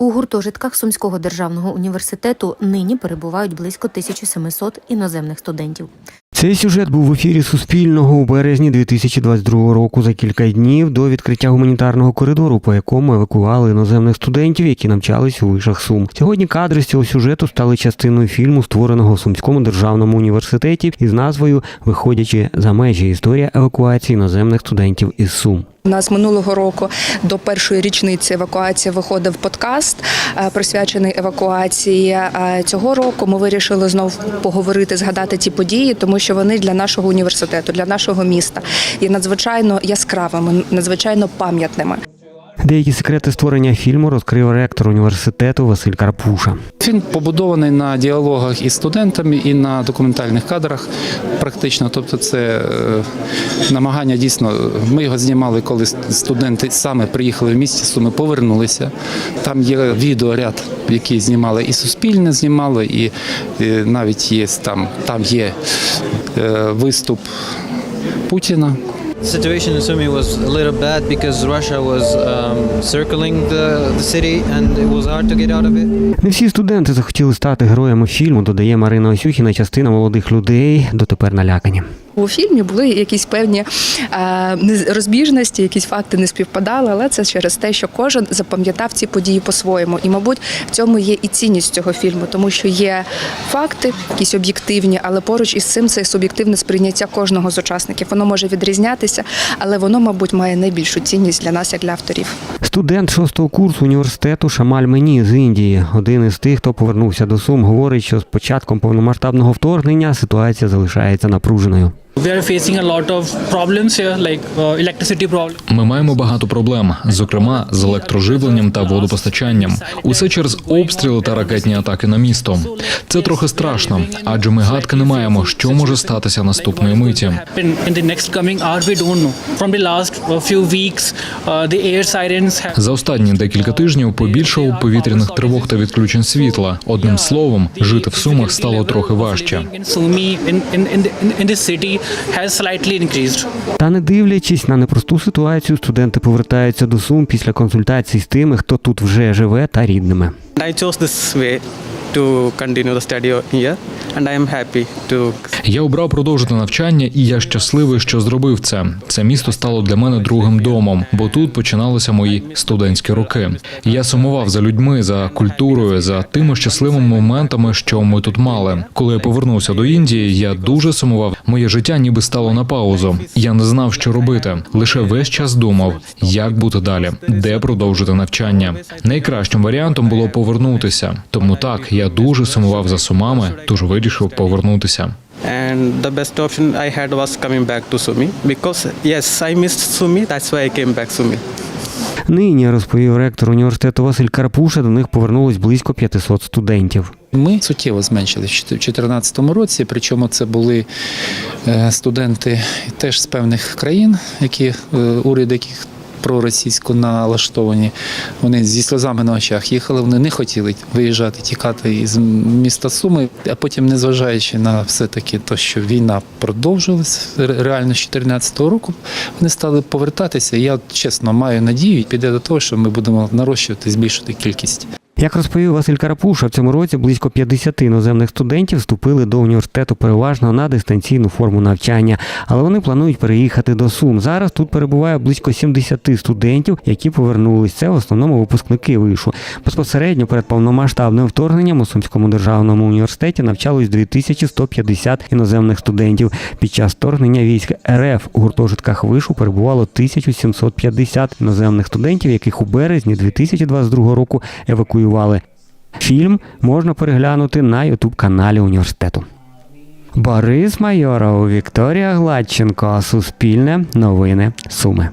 У гуртожитках Сумського державного університету нині перебувають близько 1700 іноземних студентів. Цей сюжет був в ефірі Суспільного у березні 2022 року за кілька днів до відкриття гуманітарного коридору, по якому евакуювали іноземних студентів, які навчались у вишах Сум. Сьогодні кадри з цього сюжету стали частиною фільму, створеного в Сумському державному університеті із назвою Виходячи за межі історія евакуації іноземних студентів із Сум. У нас минулого року до першої річниці евакуації виходив подкаст, е, присвячений евакуації. Е, Цього року ми вирішили знов поговорити, згадати ті події, тому що вони для нашого університету, для нашого міста є надзвичайно яскравими, надзвичайно пам'ятними. Деякі секрети створення фільму розкрив ректор університету Василь Карпуша. Фільм побудований на діалогах із студентами і на документальних кадрах. Практично, тобто, це е, намагання дійсно. Ми його знімали, коли студенти саме приїхали в місті Суми, повернулися. Там є відеоряд, який знімали і суспільне знімало, і, і навіть є там, там є е, виступ Путіна. Situation in Sumy was a little bad because Russia was um, circling the, the city and it was hard to get out of it. Не всі студенти захотіли стати героями фільму, додає Марина Осюхіна, частина молодих людей дотепер налякані. У фільмі були якісь певні е, розбіжності, якісь факти не співпадали, але це через те, що кожен запам'ятав ці події по-своєму. І, мабуть, в цьому є і цінність цього фільму, тому що є факти, якісь об'єктивні, але поруч із цим це суб'єктивне сприйняття кожного з учасників. Воно може відрізнятися, але воно, мабуть, має найбільшу цінність для нас, як для авторів. Студент шостого курсу університету Шамаль Мені з Індії, один із тих, хто повернувся до Сум, говорить, що з початком повномасштабного вторгнення ситуація залишається напруженою. Uh. Ми маємо багато проблем, зокрема з електроживленням та водопостачанням. Усе через обстріли та ракетні атаки на місто. Це трохи страшно, адже ми гадки не маємо, що може статися наступної миті. Uh, uh. За останні декілька тижнів побільшало повітряних тривог та відключень світла. Одним словом, жити в сумах стало трохи важче. Has slightly increased. Та не дивлячись на непросту ситуацію, студенти повертаються до Сум після консультацій з тими, хто тут вже живе та рідними. I chose this way to continue the study here, and I am happy to Я обрав продовжити навчання, і я щасливий, що зробив це. Це місто стало для мене другим домом, бо тут починалися мої студентські роки. Я сумував за людьми, за культурою, за тими щасливими моментами, що ми тут мали. Коли я повернувся до Індії, я дуже сумував. Моє життя ніби стало на паузу. Я не знав, що робити. Лише весь час думав, як бути далі, де продовжити навчання. Найкращим варіантом було повернутися. Тому так я дуже сумував за сумами, тож вирішив повернутися. and the best option I had was coming back to Sumi because yes, I missed Sumi. That's why I came back Sumi. Нині розповів ректор університету Василь Карпуша. До них повернулось близько 500 студентів. Ми суттєво зменшили в 2014 році, причому це були е, студенти теж з певних країн, які е, уряд яких проросійсько налаштовані. Вони зі сльозами на очах їхали, вони не хотіли виїжджати, тікати із міста Суми, а потім, незважаючи на все таки те, що війна продовжилась реально з 2014 року, вони стали повертатися. Я чесно маю надію, піде до того, що ми будемо нарощувати, збільшувати кількість. Як розповів Василь Карапуша, в цьому році близько 50 іноземних студентів вступили до університету переважно на дистанційну форму навчання, але вони планують переїхати до Сум. Зараз тут перебуває близько 70 студентів, які повернулись. Це в основному випускники вишу. Безпосередньо перед повномасштабним вторгненням у Сумському державному університеті навчалось 2150 іноземних студентів. Під час вторгнення військ РФ у гуртожитках вишу перебувало 1750 іноземних студентів, яких у березні 2022 року евакуювали. Фільм можна переглянути на ютуб каналі університету. Борис Майоров, Вікторія Гладченко, Суспільне, Новини, Суми.